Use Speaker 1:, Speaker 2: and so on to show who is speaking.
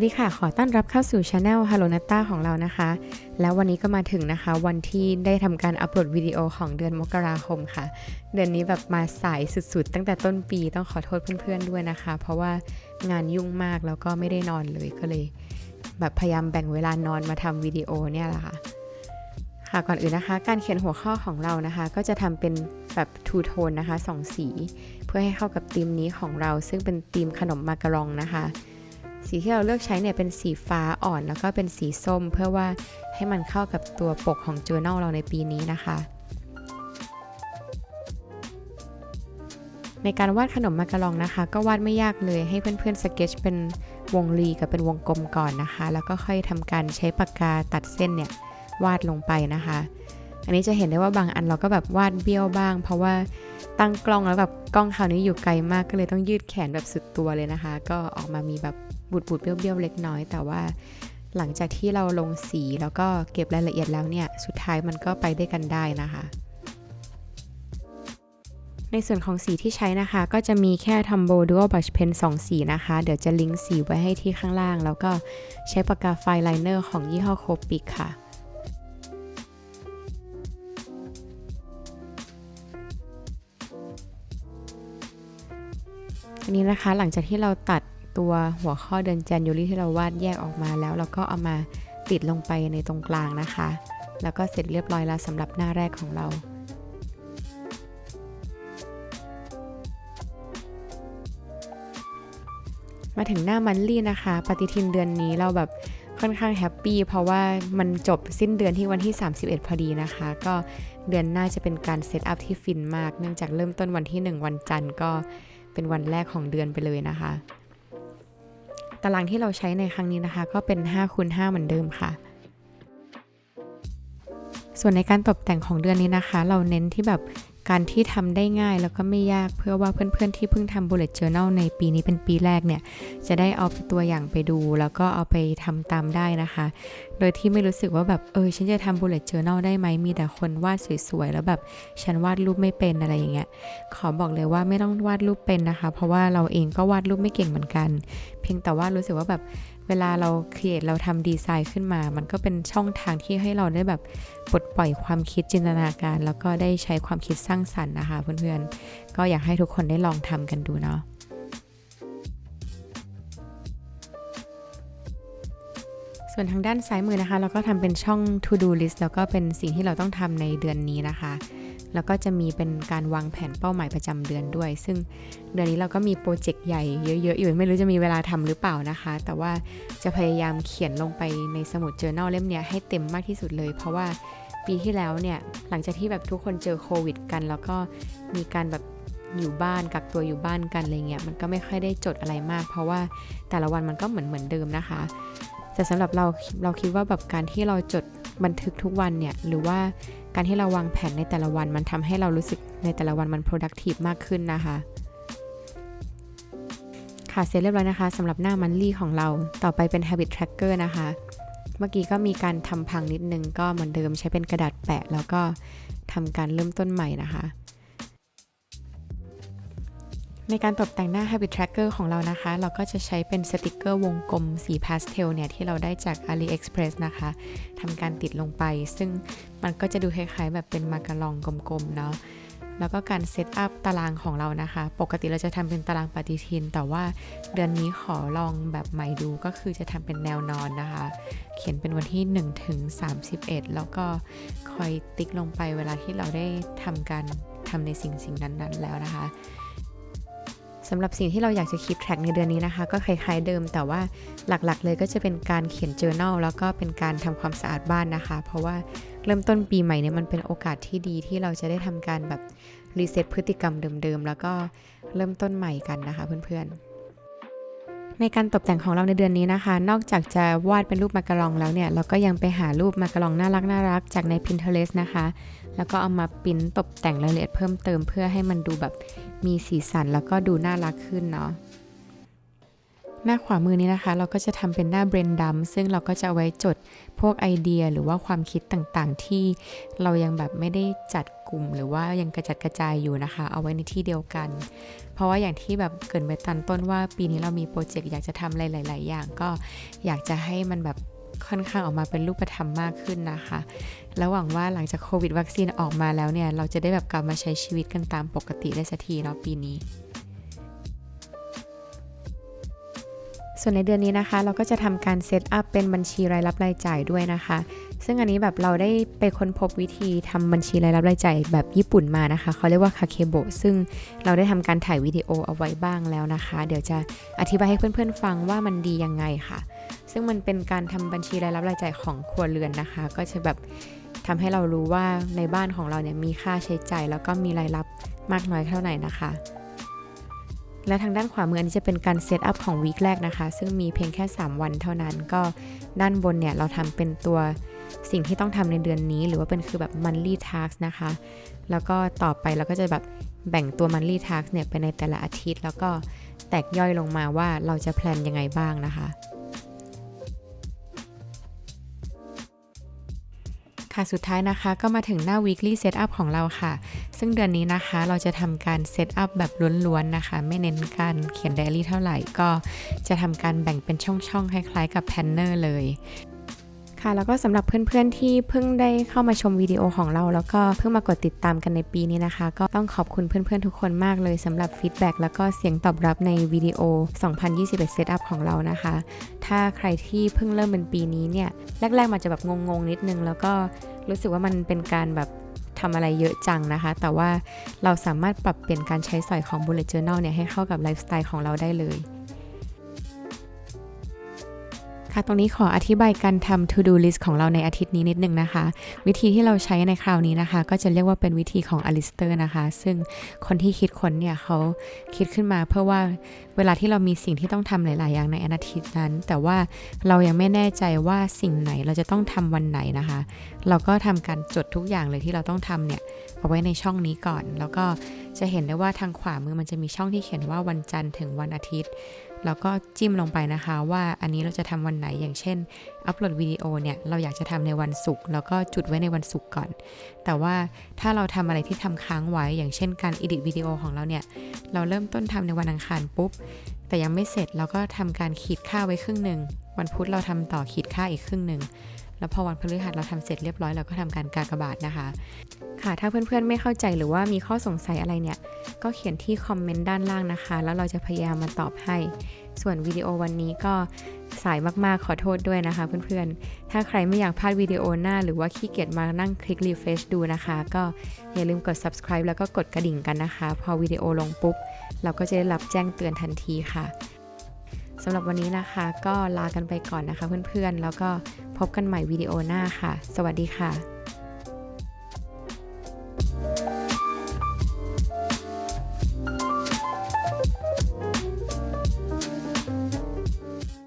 Speaker 1: วัสดีค่ะ ขอต้อนรับเข้าสู่ช anel Hello Nata ของเรานะคะ แล้ววันนี้ก็มาถึงนะคะ วันที่ได้ทำการอัปโหลดวิดีโอของเดือนมกราคมค่ะ เดือนนี้แบบมาสายสุดๆ ตั้งแต่ต้นปีต้องขอโทษเพื่อนๆด้วยนะคะ เพราะว่างานยุ่งมากแล้วก็ไม่ได้นอนเลยก็เลย แบบพยายามแบ่งเวลานอนมาทำวิดีโอเนี่ยแหละค่ะค่ะก่อนอื่นนะคะ การเขียนหัวข้อของเรานะคะ ก็จะทำเป็นแบบทูโทนนะคะสองสี เพื่อให้เข้ากับธีมนี้ของเราซึ่งเป็นธีมขนมมาการองนะคะ สีที่เราเลือกใช้เนี่ยเป็นสีฟ้าอ่อนแล้วก็เป็นสีส้ม เพื่อว่าให้มันเข้ากับตัวปกของ journal เราในปีนี้นะคะ ในการวาดขนมมาการองนะคะ ก็วาดไม่ยากเลยให้เพื่อนๆสเก็ตเป็นวงรีกับเป็นวงกลมก่อนนะคะ แล้วก็ค่อยทำการใช้ปากกาตัดเส้นเนี่ยวาดลงไปนะคะ อันนี้จะเห็นได้ว่าบางอันเราก็แบบวาดเบี้ยวบ้าง เพราะว่าตั้งกล้องแล้วแบบกล้องคราวนี้อยู่ไกลมากก็เลยต้องยืดแขนแบบสุดตัวเลยนะคะ ก็ออกมามีแบบ บูดบูดๆเบี้ยวๆเล็กน้อย แต่ว่าหลังจากที่เราลงสีแล้วก็เก็บรายละเอียดแล้วเนี่ย สุดท้ายมันก็ไปได้กันได้นะคะ ในส่วนของสีที่ใช้นะคะ ก็จะมีแค่ Tumbo Dual Brush Pen 2 สีนะคะ เดี๋ยวจะลิงก์สีไว้ให้ที่ข้างล่าง แล้วก็ใช้ปากกาไฟไลเนอร์ของยี่ห้อโคปิกค่ะอันนี้นะคะหลังจากที่เราตัด ตัวหัวข้อเดือนจันยูรี่ที่เราวาดแยกออกมาแล้วเราก็เอามาติดลงไปในตรงกลางนะคะ แล้วก็เสร็จเรียบร้อยแล้วสำหรับหน้าแรกของเรามาถึงหน้ามันลี่นะคะ ปฏิทินเดือนนี้เราแบบค่อนข้างแฮปปี้เพราะว่ามันจบสิ้นเดือนที่วันที่ 31 พอดีนะคะ ก็เดือนหน้าจะเป็นการเซตอัพที่ฟินมาก เนื่องจากเริ่มต้นวันที่ 1 วันจันทร์ก็เป็นวันแรกของเดือนไปเลยนะคะ ตารางที่เราใช้ในครั้งนี้นะคะ ก็เป็น5คูณ5เหมือนเดิมค่ะ ส่วนในการตกแต่งของเดือนนี้นะคะ เราเน้นที่แบบการที่ทำได้ง่ายแล้วก็ไม่ยากเพื่อว่าเพื่อนๆ ที่เพิ่งทำ bullet journal ในปีนี้เป็นปีแรกเนี่ย จะได้เอาตัวอย่างไปดู แล้วก็เอาไปทำตามได้นะคะ โดยที่ไม่รู้สึกว่าแบบเออฉันจะทำ bullet journal ได้ไหมมีแต่คนวาดสวยๆแล้วแบบฉันวาดรูปไม่เป็นอะไรอย่างเงี้ยขอบอกเลยว่าไม่ต้องวาดรูปเป็นนะคะ เพราะว่าเราเองก็วาดรูปไม่เก่งเหมือนกัน เพียงแต่ว่ารู้สึกว่าแบบเวลาเราครีเอทเราทำดีไซน์ขึ้นมา มันก็เป็นช่องทางที่ให้เราได้แบบปลดปล่อยความคิดจินตนาการ แล้วก็ได้ใช้ความคิดสร้างสรรค์นะคะเพื่อนๆก็อยากให้ทุกคนได้ลองทำกันดูเนาะ ส่วนทางด้านซ้ายมือนะคะ เราก็ทำเป็นช่อง to do list แล้วก็เป็นสิ่งที่เราต้องทำในเดือนนี้นะคะ แล้วก็จะมีเป็นการวางแผนเป้าหมายประจำเดือนด้วย ซึ่งเดือนนี้เราก็มีโปรเจกต์ใหญ่เยอะๆอยู่ไม่รู้จะมีเวลาทำหรือเปล่านะคะ แต่ว่าจะพยายามเขียนลงไปในสมุด journal เล่มนี้ให้เต็มมากที่สุดเลย เพราะว่าปีที่แล้วเนี่ยหลังจากที่แบบทุกคนเจอโควิด กัน แล้วก็มีการแบบ อยู่บ้านกักตัวอยู่บ้านกันอะไรเงี้ยมันก็ไม่ค่อยได้จดอะไรมาก เพราะว่าแต่ละวันมันก็เหมือนเหมือนเดิมนะคะ แต่สำหรับเราเราคิดว่าแบบการที่เราจดบันทึกทุกวันเนี่ยหรือว่าการที่เราวางแผนในแต่ละวันมันทำให้เรารู้สึกในแต่ละวันมัน productive มากขึ้นนะคะค่ะเสร็จเรียบร้อยนะคะสำหรับหน้ามันลี่ของเราต่อไปเป็น habit tracker นะคะ เมื่อกี้ก็มีการทำพังนิดนึงก็เหมือนเดิมใช้เป็นกระดาษแปะ แล้วก็ทำการเริ่มต้นใหม่นะคะ ในการตกแต่งหน้า Habit Tracker ของเรานะคะ เราก็จะใช้เป็นสติกเกอร์วงกลมสีพาสเทลเนี่ย ที่เราได้จาก AliExpress นะคะทำการติดลงไป ซึ่งมันก็จะดูคล้ายๆ แบบเป็นมาการองกลมๆเนาะแล้วก็การเซตอัพตารางของเรานะคะ ปกติเราจะทำเป็นตารางปฏิทิน แต่ว่าเดือนนี้ขอลองแบบใหม่ดูก็คือจะทำเป็นแนวนอนนะคะ เขียนเป็นวันที่1ถึง31 แล้วก็คอยติ๊กลงไปเวลาที่เราได้ทำการทำในสิ่งสิ่งนั้นๆแล้วนะคะ สำหรับสิ่งที่เราอยากจะคีปแทร็กในเดือนนี้นะคะ ก็คล้ายๆเดิม แต่ว่าหลักๆ เลยก็จะเป็นการเขียน journal แล้วก็เป็นการทำความสะอาดบ้านนะคะ เพราะว่าเริ่มต้นปีใหม่เนี่ยมันเป็นโอกาสที่ดีที่เราจะได้ทำการแบบรีเซ็ตพฤติกรรมเดิมๆ แล้วก็เริ่มต้นใหม่กันนะคะเพื่อนๆ ในการตกแต่งของเราในเดือนนี้นะคะ นอกจากจะวาดเป็นรูปมากรองแล้วเนี่ย เราก็ยังไปหารูปมากรองน่ารักน่ารักๆจากใน Pinterest นะคะ แล้วก็เอามาปริ้นตกแต่งรายละเอียดเพิ่มเติมเพื่อให้มันดูแบบมีสีสันแล้วก็ดูน่ารักขึ้นเนาะ หน้าขวามือนี้นะคะ เราก็จะทำเป็นหน้าเบรนดัมซึ่งเราก็จะเอาไว้จดพวกไอเดียหรือว่าความคิดต่างๆ ที่เรายังแบบไม่ได้จัดกลุ่ม หรือว่ายังกระจัดกระจายอยู่นะคะ เอาไว้ในที่เดียวกัน เพราะว่าอย่างที่แบบเกรินไปตอนต้นว่า ปีนี้เรามีโปรเจกต์อยากจะทำหลาย ๆ อย่างก็อยากจะให้มันแบบค่อนข้างออกมาเป็นรูปธรรมมากขึ้นนะคะ แล้วหวังว่าหลังจากโควิดวัคซีนออกมาแล้วเนี่ย เราจะได้แบบกลับมาใช้ชีวิตกันตามปกติได้สักทีเนาะปีนี้ ส่วนในเดือนนี้นะคะ เราก็จะทำการเซตอัพเป็นบัญชีรายรับรายจ่ายด้วยนะคะ ซึ่งอันนี้แบบเราได้ไปค้นพบวิธีทำบัญชีรายรับรายจ่ายแบบญี่ปุ่นมานะคะเขาเรียกว่าคาเคโบซึ่งเราได้ทำการถ่ายวิดีโอเอาไว้บ้างแล้วนะคะ เดี๋ยวจะอธิบายให้เพื่อนๆฟังว่ามันดียังไงค่ะ ซึ่งมันเป็นการทำบัญชีรายรับรายจ่ายของครัวเรือนนะคะ ก็จะแบบทำให้เรารู้ว่าในบ้านของเราเนี่ยมีค่าใช้จ่ายแล้วก็มีรายรับมากน้อยเท่าไหร่นะคะ และทางด้านขวามืออันนี้จะเป็นการเซตอัพของวีคแรกนะคะ ซึ่งมีเพียงแค่ 3 วันเท่านั้น ก็ด้านบนเนี่ยเราทำเป็นตัวสิ่งที่ต้องทำในเดือนนี้ หรือว่าเป็นคือแบบ monthly task นะคะ แล้วก็ต่อไปเราก็จะแบบแบ่งตัว monthly task เนี่ยไปในแต่ละอาทิตย์ แล้วก็แตกย่อยลงมาว่าเราจะแพลนยังไงบ้างนะคะ ค่ะสุดท้ายนะคะก็มาถึงหน้า weekly setup ของเราค่ะ ซึ่งเดือนนี้นะคะเราจะทำการ set up แบบล้วนๆนะคะ ไม่เน้นการเขียนไดอารี่เท่าไหร่ก็จะทำการแบ่งเป็นช่องๆคล้ายๆกับแพนเนอร์เลย ค่ะแล้วก็สำหรับเพื่อนๆที่เพิ่งได้เข้ามาชมวิดีโอของเรา แล้วก็เพิ่งมากดติดตามกันในปีนี้นะคะ ก็ต้องขอบคุณเพื่อนๆทุกคนมากเลยสำหรับฟีดแบ็กแล้วก็เสียงตอบรับในวิดีโอ 2021 Setup ของเรานะคะ ถ้าใครที่เพิ่งเริ่มเป็นปีนี้เนี่ยแรกๆมันจะแบบงงๆนิดนึง แล้วก็รู้สึกว่ามันเป็นการแบบทำอะไรเยอะจังนะคะ แต่ว่าเราสามารถปรับเปลี่ยนการใช้สอยของ Bullet Journal เนี่ยให้เข้ากับไลฟ์สไตล์ของเราได้เลย ค่ะ ตรงนี้ขออธิบายการทำ to do list ของเราในอาทิตย์นี้นิดนึงนะคะ วิธีที่เราใช้ในคราวนี้นะคะ ก็จะเรียกว่าเป็นวิธีของอลิสเตอร์นะคะ ซึ่งคนที่คิดค้นเนี่ยเขาคิดขึ้นมาเพื่อว่าเวลาที่เรามีสิ่งที่ต้องทำหลาย ๆ อย่างในอาทิตย์นั้น แต่ว่าเรายังไม่แน่ใจว่าสิ่งไหนเราจะต้องทำวันไหนนะคะ เราก็ทำการจดทุกอย่างเลยที่เราต้องทำเนี่ยเอาไว้ในช่องนี้ก่อน แล้วก็จะเห็นได้ว่าทางขวามือมันจะมีช่องที่เขียนว่าวันจันทร์ถึงวันอาทิตย์ แล้วก็จิ้มลงไปนะคะ ว่าอันนี้เราจะทำวันไหนอย่างเช่น อัปโหลดวิดีโอเนี่ยเราอยากจะทำในวันศุกร์แล้วก็จุดไว้ในวันศุกร์ก่อน แต่ว่าถ้าเราทำอะไรที่ทำค้างไว้อย่างเช่นการอิดิทวิดีโอของเราเนี่ยเราเริ่มต้นทำในวันอังคารปุ๊บแต่ยังไม่เสร็จเราก็ทำการขีดค่าไว้ครึ่งหนึ่งวันพุธเราทำต่อขีดค่าอีกครึ่งหนึ่ง แล้วพอวันพฤหัสเราทำเสร็จเรียบร้อยเราก็ทำการกากบาทนะคะ ค่ะถ้าเพื่อนๆไม่เข้าใจหรือว่ามีข้อสงสัยอะไรเนี่ย ก็เขียนที่คอมเมนต์ด้านล่างนะคะ แล้วเราจะพยายามมาตอบให้ ส่วนวิดีโอวันนี้ก็สายมากๆขอโทษด้วยนะคะเพื่อนๆ ถ้าใครไม่อยากพลาดวิดีโอหน้า หรือว่าขี้เกียจมานั่งคลิกรีเฟชดูนะคะ ก็อย่าลืมกด subscribe แล้วก็กดกระดิ่งกันนะคะ พอวิดีโอลงปุ๊บ เราก็จะได้รับแจ้งเตือนทันทีค่ะ สำหรับวันนี้นะคะ ก็ลากันไปก่อนนะคะเพื่อนๆ แล้วก็พบกันใหม่วิดีโอหน้าค่ะ สวัสดีค่ะ